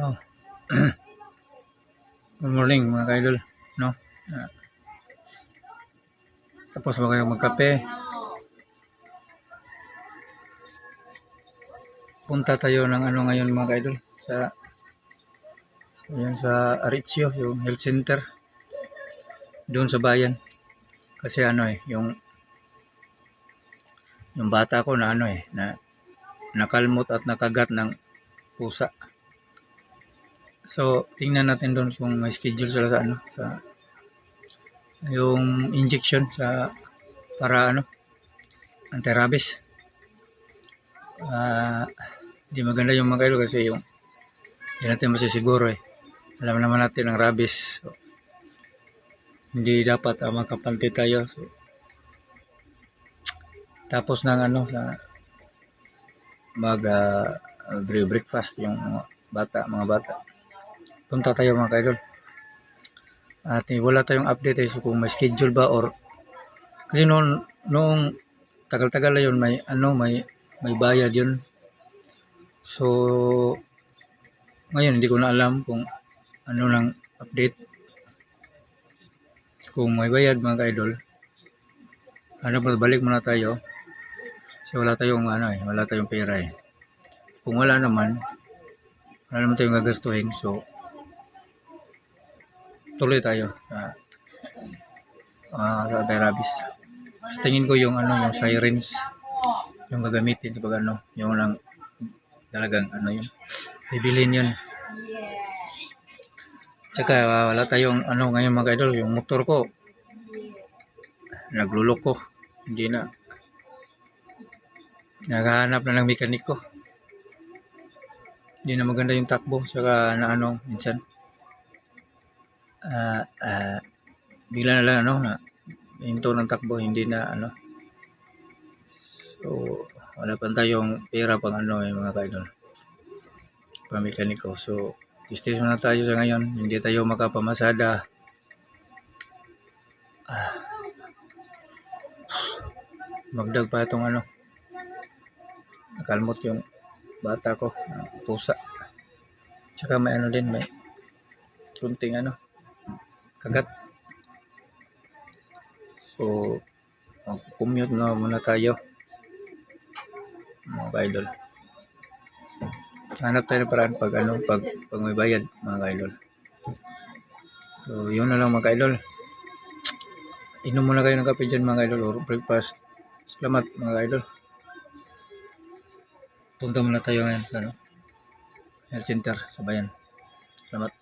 Oh. Good morning mga kaidol, no? Ah. tapos ba kayo magkape? Punta tayo ng ano ngayon mga kaidol sa yan, sa Aritzio, yung health center doon sa bayan. Kasi ano eh, yung yung bata ko na ano eh, na nakalmot at nakagat ng pusa. So, tingnan natin doon kung may schedule sila sa ano, sa yung injection sa para ano, anti-rabies. Ah, di maganda yung mga kailo kasi yung hindi natin masisiguro eh. Alam naman natin ang rabies. So, hindi dapat uh, magkapanti tayo. So, tapos ng ano sa mag uh, breakfast yung mga bata, mga bata punta tayo mga kaidol. At eh, wala tayong update eh, so kung may schedule ba or kasi noon noong tagal-tagal na yun may ano may may bayad yun. So ngayon hindi ko na alam kung ano nang update. Kung may bayad mga kaidol. Ano ba balik muna tayo. Kasi wala tayong ano eh, wala tayong pera eh. Kung wala naman, wala naman tayong gagastuhin. So, tuloy tayo. Sa uh, sa anti-rabies. Tapos tingin ko yung ano yung sirens yung gagamitin sa ano yung lang talagang ano yun. Bibilin yun. Tsaka uh, wala tayong ano ngayon mga idol yung motor ko. Naglulok ko hindi na. Naghahanap na ng mekaniko. Hindi na maganda yung takbo saka na ano minsan ah ah bigla na lang ano na hinto ng takbo hindi na ano. So wala pa tayong pera pang ano eh mga kaidol. Pang mekaniko. So station na tayo sa ngayon. Hindi tayo makapamasada. Ah, magdag pa itong ano nakalmot yung bata ko pusa. Tsaka may ano din may kunting ano kagat. So, mag-commute na muna tayo. Mga idol. Hanap tayo ng paraan pag ano, pag, pag may bayad, mga idol. So, yun na lang mga idol. Inom muna kayo ng kape dyan mga idol or breakfast. Salamat mga idol. Punta muna tayo ngayon sa ano, health center sa. Salamat.